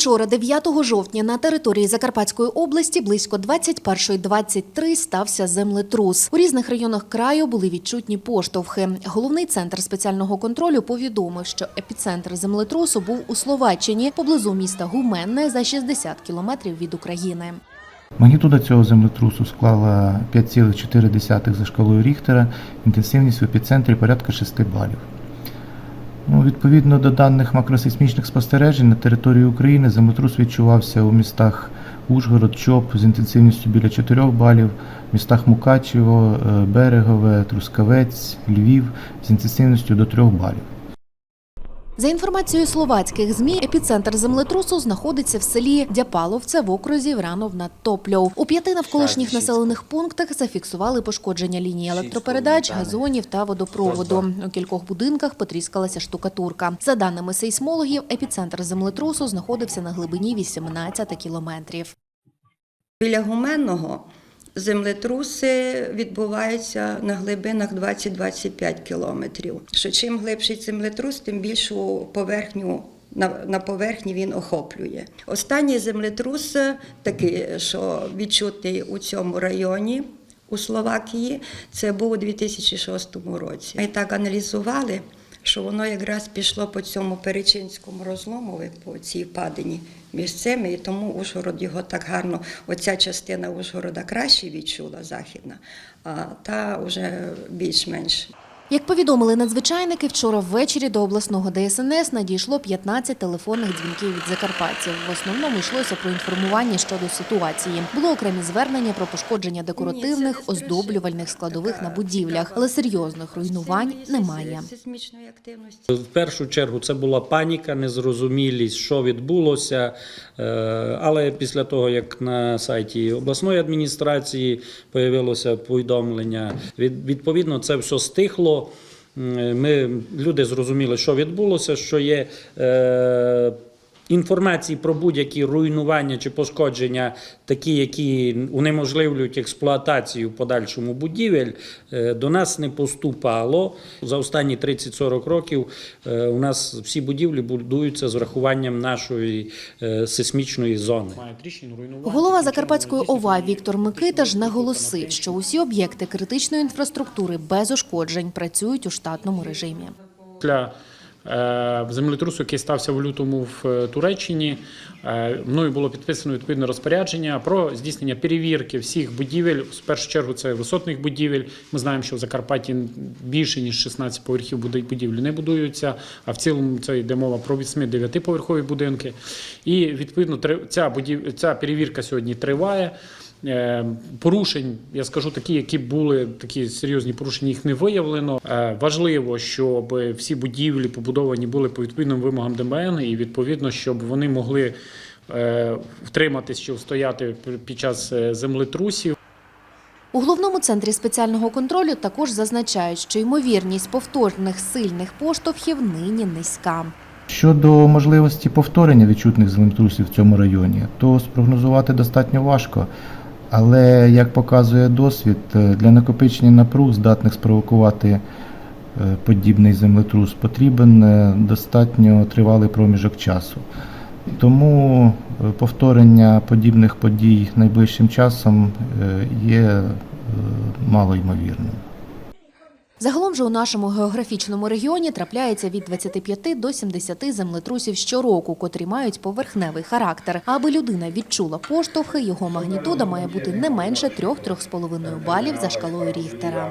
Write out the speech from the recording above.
Учора, 9 жовтня, на території Закарпатської області близько 21.23 стався землетрус. У різних районах краю були відчутні поштовхи. Головний центр спеціального контролю повідомив, що епіцентр землетрусу був у Словаччині, поблизу міста Гуменне, за 60 кілометрів від України. Магнітуда цього землетрусу склала 5,4 за шкалою Ріхтера, інтенсивність в епіцентрі порядка 6 балів. Ну, відповідно до даних макросейсмічних спостережень на території України землетрус відчувався у містах Ужгород, Чоп з інтенсивністю біля 4 балів, в містах Мукачево, е, Берегове, Трускавець, Львів з інтенсивністю до 3 балів. За інформацією словацьких змі, епіцентр землетрусу знаходиться в селі Дяпаловце в окрузі Вранов над Топльов. У п'яти навколишніх населених пунктах зафіксували пошкодження лінії електропередач, газонів та водопроводу. У кількох будинках потріскалася штукатурка. За даними сейсмологів, епіцентр землетрусу знаходився на глибині 18 кілометрів. Біля Гуменного землетруси відбуваються на глибинах 20-25 кілометрів. Що чим глибший землетрус, тим більшу поверхню. На, поверхні він охоплює. Останній землетрус такий, що відчутний у цьому районі у Словакії, це був у 2006 році. Ми так аналізували, що воно якраз пішло по цьому перечинському розлому, по цій падині між цими, і тому Ужгород його так гарно, оця частина Ужгорода краще відчула західна, а та вже більш-менш. Як повідомили надзвичайники, вчора ввечері до обласного ДСНС надійшло 15 телефонних дзвінків від закарпатців. В основному йшлося про інформування щодо ситуації. Було окремі звернення про пошкодження декоративних оздоблювальних складових на будівлях, але серйозних руйнувань немає. В першу чергу це була паніка, незрозумілість, що відбулося. Е, Але після того, як на сайті обласної адміністрації появилося повідомлення, відповідно це все стихло. М, Ми люди зрозуміли, що відбулося, що є. Е, Інформації про будь-які руйнування чи пошкодження, такі, які унеможливлюють експлуатацію в подальшому будівель, е, до нас не поступало. За останні 30-40 років е, у нас всі будівлі будуються з врахуванням нашої е, сейсмічної зони. Голова Закарпатської ОВА Віктор Микита ж наголосив, що усі об'єкти критичної інфраструктури без ушкоджень працюють у штатному режимі. Е, землетрусу, який стався в лютому в е, Туреччині, е, мною було підписано відповідне розпорядження про здійснення перевірки всіх будівель. В першу чергу це висотних будівель. Ми знаємо, що в Закарпатті більше ніж 16 поверхів будівлі не будуються, а в цілому це йде мова про 8-9 поверхові будинки. І відповідно ця будів... ця перевірка сьогодні триває. Е, Порушень, я скажу такі, які були такі серйозні порушення, їх не виявлено. Е, Важливо, щоб всі будівлі побудовані були по відповідним вимогам ДМН, і відповідно, щоб вони могли е, втриматись чи встояти під час землетрусів. У головному центрі спеціального контролю також зазначають, що ймовірність повторних сильних поштовхів нині низька. Щодо можливості повторення відчутних землетрусів в цьому районі, то спрогнозувати достатньо важко. Але як показує досвід, е, для накопичення напруг, здатних спровокувати е, подібний землетрус, потрібен е, достатньо тривалий проміжок часу. Тому повторення подібних подій найближчим часом є малоймовірним. Загалом же у нашому географічному регіоні трапляється від 25 до 70 землетрусів щороку, котрі мають поверхневий характер. Аби людина відчула поштовхи, його магнітуда має бути не менше 3-3,5 балів за шкалою Ріхтера.